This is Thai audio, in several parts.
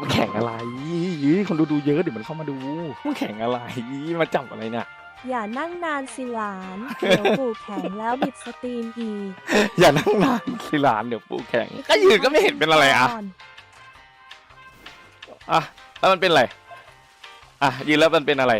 มันแข่งอะไรยี่คนดูดูเยอะเดี๋ยวมันเข้ามาดูมันแข่งอะไรมาจับอะไรเนี่ยอย่านั่งนานสิหลานเดี๋ยวปู่แข็งแล้วบิดสตรีมอีกอย่านั่งนานสิหลานเดี๋ยวปูแข่งก็ยืนก็ไม่เห็นเป็นอะไรอะก่นอะแล้วมันเป็นอะไรอะยืนแล้วมันเป็นอะไร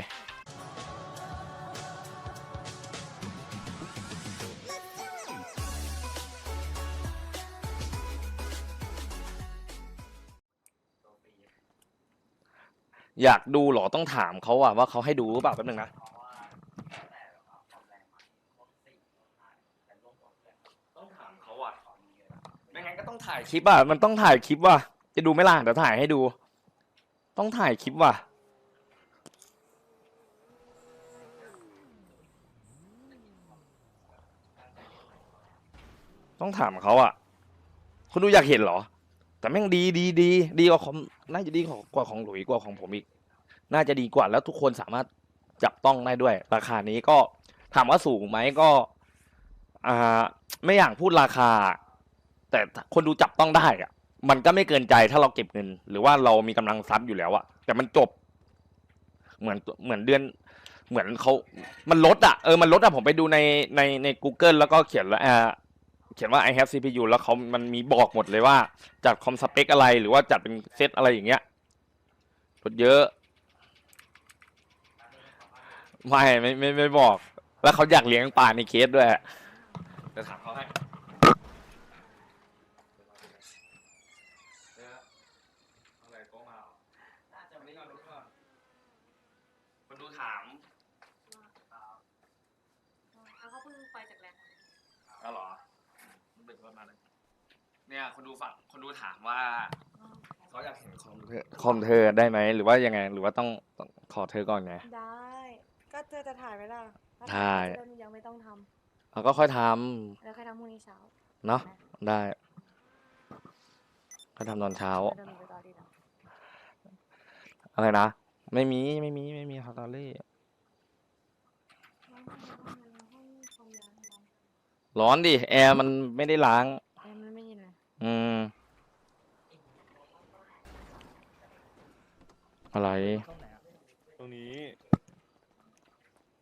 อยากดูเหรอต้องถามเขาอะว่าเขาให้ดูหรือเปล่าแป๊บนึงนะ ต้องถามเขาอะไม่งั้นก็ต้องถ่ายคลิปอะมันต้องถ่ายคลิปว่ะจะดูไหม่ล่ะเดี๋ยวถ่ายให้ดู ต้องถ่ายคลิปว่ะ ต้องถามเขาอะคุณดูอยากเห็นเหรอ แต่แม่งดีดีดีดีกว่าของน่าจะดีกว่าของหลุยกว่าของผมอีก น่าจะดีกว่าแล้วทุกคนสามารถจับต้องได้ด้วย ราคานี้ก็ถามว่าสูงไหมก็อ่าไม่อยากพูดราคา แต่คนดูจับต้องได้อะมันก็ไม่เกินใจถ้าเราเก็บเงิน หรือว่าเรามีกำลังทรัพย์อยู่แล้วอะแต่มันจบ เหมือนเหมือนเดือน เหมือนเขามันลดอะเออมันลดอะผมไปดูในในใน Google แล้วก็เขียนแล้วอ่าเขียนว่า I have CPU แล้วเขามันมีบอกหมดเลยว่าจัดคอมสเปคอะไรหรือว่าจัดเป็นเซตอะไรอย่างเงี้ยลดเยอะ ไม่ไม่ไม่ไม่บอก แล้วเขาอยากเลี้ยงปลาในเคสด้วยจะถามเขาให้อะไรก็มาน่าจะวันนี้ก่อนดูก่อนคนดูถามเขาเพิ่งไปจากแลนด์เอาเหรอเบิกรถมาเลยเนี่ยคนดูฝั่งคนดูถามว่าเขาอยากเห็นคอมเธอคอมเธอได้ไหมหรือว่ายังไง หรือว่าต้องต้องขอเธอก่อนไง ได้ ก็เธอจะถ่ายไหมล่ะถ้ถ่ายจะได้ยังไม่ต้องทเราก็ค่อยทำแล้วค่อยทำพรุ่งนี้เช้าำเนาะได้ก็ทำตอนเช้าเดินไปต่อดีนะอะไรนะ ไม่มีไม่มีไม่มีครับตอรี่ ร้อนดิ แอร์มันไม่ได้ล้าง เอ้ยมันไม่ยินเลยอืม อะไร ตรงนี้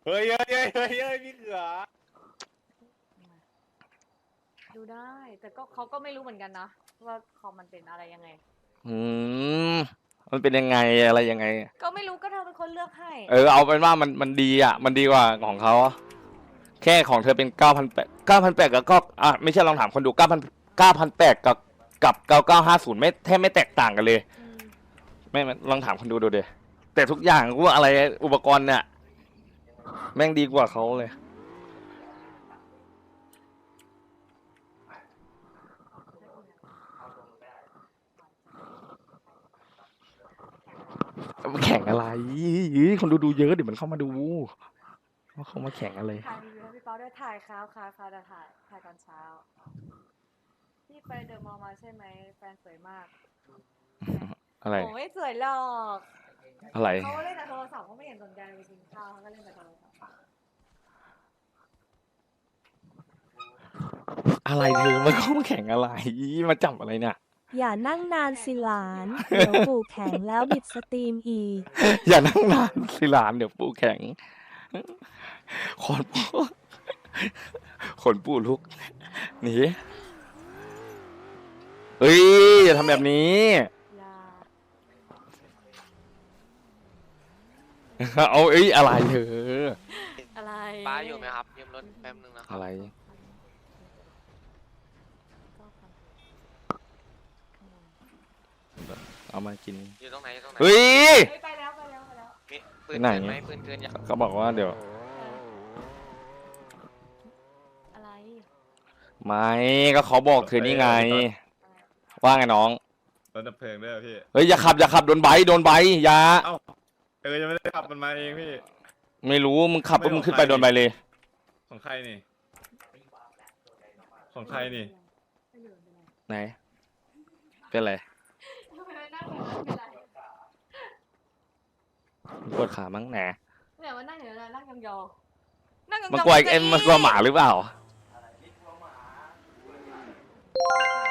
เฮ้ยเฮ้ยเฮ้ยเฮ้ยเฮ้ยพี่เขือดูได้ แต่ก็เขาก็ไม่รู้เหมือนกันนะว่าคอมมันเป็นอะไรยังไง อืมมันเป็นยังไงอะไรยังไง ก็ไม่รู้ก็เธอเป็นคนเลือกให้ เออเอาเป็นว่ามันมันดีอะ มันดีกว่าของเขาแค่ของเธอเป็นเก้าพันแปดเก้าพันแปดกับก็อะไม่ใช่ลองถามคนดูเก้าพันเก้าพันแปดกับกับเก้าเก้าห้าศูนย์ไม่แทบไม่แตกต่างกันเลยอืมไม่ไม่ลองถามคนดูดูเดยแต่ทุกอย่างกูว่าอะไรอุปกรณ์เนี่ย แม่งดีกว่าเขาเลย มาแข่งอะไรยี่คนดูดูเยอะเดี๋ยวมันเข้ามาดูว่าเขามาแข่งอะไร ถ่ายรีวิวให้พี่เปาด้วยถ่ายครับครับครับจะถ่ายถ่ายตอนเช้า พี่ไปเดอะมอลล์มาใช่ไหมแฟนสวยมากอะไร โอ้ไม่สวยหรอก อะไร เขาก็เล่นแต่โทรศัพท์เขาไม่เห็นสนใจไปกินข้าวเขาก็เล่นแต่โทรศัพท์อะไรเธอมันเข้ามาแข่งอะไรมาจับอะไรเนี่ย อย่านั่งนานสิหลาน เดี๋ยวปู่แข็งแล้วบิดสตรีมอีก อย่านั่งนานสิหลานเดี๋ยวปูแข็งขนปูขนปูลุกหนีเฮ้ยอย่าทำแบบนี้ อย่า เอาเอ้ยอะไรเธออะไรป้าอยู่ไหมครับยืมรถแป๊บนึงนะครับอะไร เอามากิน อยู่ตรงไหนอยู่ตรงไหนเฮ้ย เฮ้ยไปแล้วไปแล้วไปแล้วมีปืนไหน เกินไหมปืนเกินยังเขาบอกว่าเดี๋ยว อะไรไม่ก็เขาบอกเธอนี่ไง ว่าไงน้อง รถดับเพลิงด้วยเหรอพี่ เฮ้ยอย่าขับอย่าขับโดนใบโดนใบอย่าเอ้า เออยังไม่ได้ขับมันมาเองพี่ ไม่รู้มึงขับปุ๊บมึงขึ้นไปโดนใบเลย ของใครนี่ ของใครนี่ ไหน เป็นไรทำไมไม่นั่งอย่างนั้นเป็นไรปวดขามั้งแหนเนี่ยมันนั่งอย่างนั้นนั่งยองๆนั่งยองๆมันกลัวบเอ็มก้าอี้มันกลัวหมาหรือเปล่าเก้าอี้ดีๆ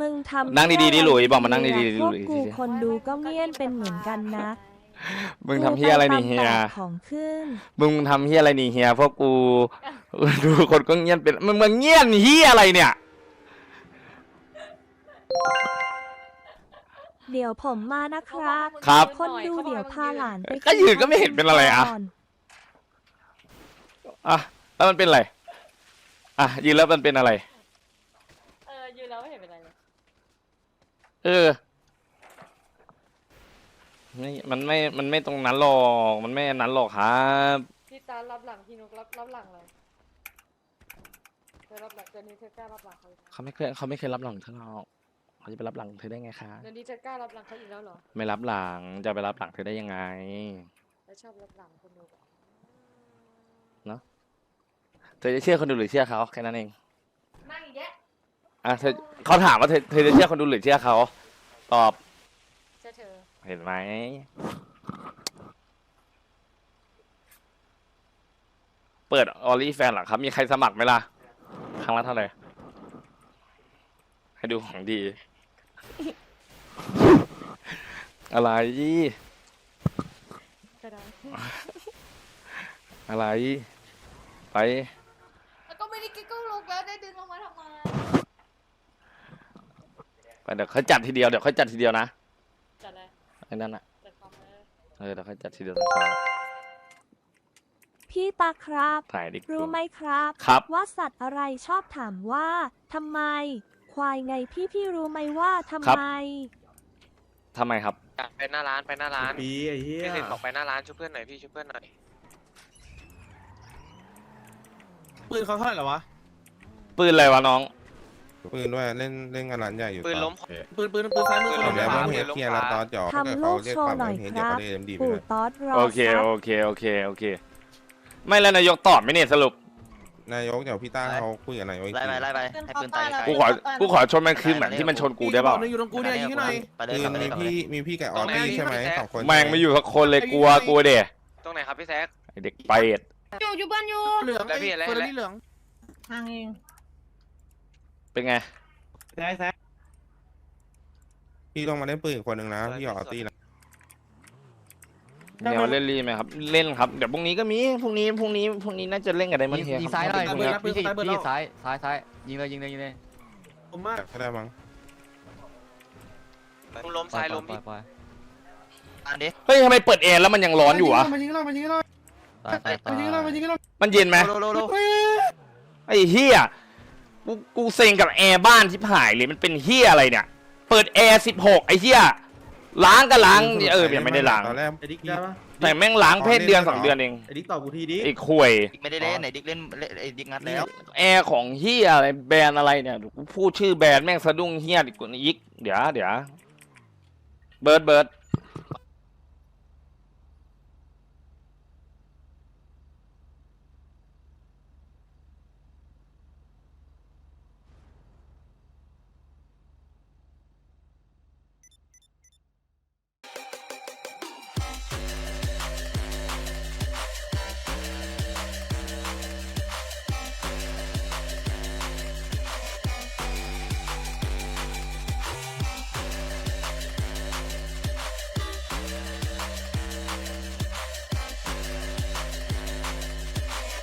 มานั่งมึงทำนั่งดีๆดิหลุยบอกมานั่งดีๆดิพวกหลุยกูคนดูก็เงียนเป็นเหมือนกันนะมึงทำเฮียอะไรนี่เฮีย กูไปตามแตกของขึ้น มึงทำเฮียอะไรนี่เฮียพวกกู ดูคนก็เงียบเป็นมึงมึงเงียบเฮียอะไรเนี่ย เดี๋ยวผมมานะครับครับ คนดูเดี๋ยวพาหลานไปก็ยืนก็ไม่เห็นเป็นอะไรอะ ก่นอะแล้วมันเป็นอะไร อะยืนแล้วมันเป็นอะไร เออยืนแล้วไม่เห็นเป็นไรเลย เออไม่มันไม่ มันไม่ตรงนั้นหรอก มันไม่อันนั้นหรอกครับพี่ตารับหลังพี่นุกรับรับหลังเลยเธอรับหลังเดี๋ยวนี้เธอกล้ารับหลังเขาอีกเขาไม่เคยเขาไม่เคยรับหลังเธอหรอกเขาจะไปรับหลังเธอได้ไงคะเดี๋ยวนี้เธอกล้ารับหลังเขาอีกแล้วเหรอไม่รับหลังจะไปรับหลังเธอได้ยังไง แล้วชอบรับหลังคนดูแบบเธอจะเชื่อคนดูหรือเชื่อเขาแค่นั้นเองนั่งอีกแยะ อะเธอเขาถามว่าเธอเธอจะเชื่อคนดูหรือเชื่อเขา ตอบ เชื่อเธอ เห็นไหม เปิดออลี่แฟนเหรอครับ มีใครสมัครไหมล่ะ ครั้งละเท่าไหร่ ให้ดูของดี อะไรก็ได้อะไร ไป แล้วก็ไม่ได้กิ๊กก็ลงแล้วได้ดึงลงมาทำไม ไปเดี๋ยวเขาจัดทีเดียวเดี๋ยวเขาจัดทีเดียวนะจัดเลยไอ้นั่นอะจัดความเลยเออเดี๋ยวเขาจัดทีเดียวตอนเช้า พี่ตาครับ ถ่ายดิรู้ไหมครับ ครับ ว่าสัตว์อะไรชอบถามว่าทำไม ควายไงพี่พี่รู้ไหมว่าทำครับ ไม ทำไมครับ ไปหน้าร้านไปหน้าร้านปีไอ้เหี้ยพี่สิทธิ์บอกไปหน้าร้านช่วยเพื่อนหน่อยพี่ช่วยเพื่อนหน่อยปืนเขาเท่าไหร่เหรอวะปืนอะไรวะน้อง ปืนด้วยเล่นเล่นงานร้านใหญ่อยู่ปืนต่อล้มปืนปืนปืนซ้ายมือปืคนนล้ล้มมเดี๋ยวขวามันเฮดเคลียร์แล้วตอนเดี๋ยวถ้าเกิดทำเขาลูกเรียกโชว์ปรับหน่อยเฮดคเดี๋ยวรับเขาได้เอ็มดีไปปู่เลยตอดรอโอเคซับ โอเคโอเคโอเค ไม่แล้วนายกตอบไหมเนี่ยสรุปนายกเดี๋ยวพี่ต้าเขาคุยกับนายกอีกไล่ที ไปไล่ไปให้ปืนตายไกลกูขอกูขอชนมันคืนเหมือนที่มันชนกูได้เปล่าหนึ่งอยู่ตรงกูเนี่ยยิงให้หน่อย ไปเลยคืกลัอบไปเลมียกลับไปพี่เลยมีพี่กับออตี้ใช่ไหมสองคนแม่งไม่อยู่สักคนเลยกลัวกลัวเดะตรงไหนครับพี่แซคไอเด็กเป็ดอยู่อยู่บ้านอยู่เหลืองแล้วพี่ไอ้อะไรเฟอร์รารี่เหลือง ทางเอง เป็นไง แซ่แซ่พี่ต้องมาเล่นปืนอีกคนหนึ่งนะพี่กับออตี้นะเดี๋ยวเล่นรีไหมครับ เล่นครับ เดี๋ยวพรุ่งนี้ก็มี พรุ่งนี้ พรุ่งนี้ พรุ่งนี้น่าจะเล่นกับไดมอนด์เฮดยิงซ้ายหน่อยพรุ่งนี้พี่สิพี่ซ้ายซ้ายซ้ายยิงเลยยิงเลยยิงเลยผมมากก็ได้มั้งมึงล้มซ้ายล้มปล่พี่อยปล่อยอันนี้เฮ้ยทำไมเปิดแอร์แล้วมันยังร้อนอยู่อะมายิงเรามายิงเราตายตายตายมายิงเรามายิงเรามันเย็นไหมโลโลโลไอ้เฮีย กูกูเซ็งกับแอร์บ้านที่หายเลยมันเป็นเฮียอะไรเนี่ย เปิดแอร์สิบหกไอ้เฮียล้างก็ล้างเออยังไม่ได้ล้างตอนแรก ไอ้ดิ๊กได้ปะแต่แม่งล้างเพศเดือนสองเดือนเองไอ้ดิ๊กตอบกูทีดิไอ้ข่วยดิกไม่ได้เล่นไหนดิกเล่นไอ้ดิกงัดแล้วแอร์ของเฮียอะไรแบรนด์อะไรเนี่ยกูพูดชื่อแบรนด์แม่งสะดุ้งเฮียดิกูอีกเดี๋ยวเดี๋ยวเบิร์ดเบิร์ด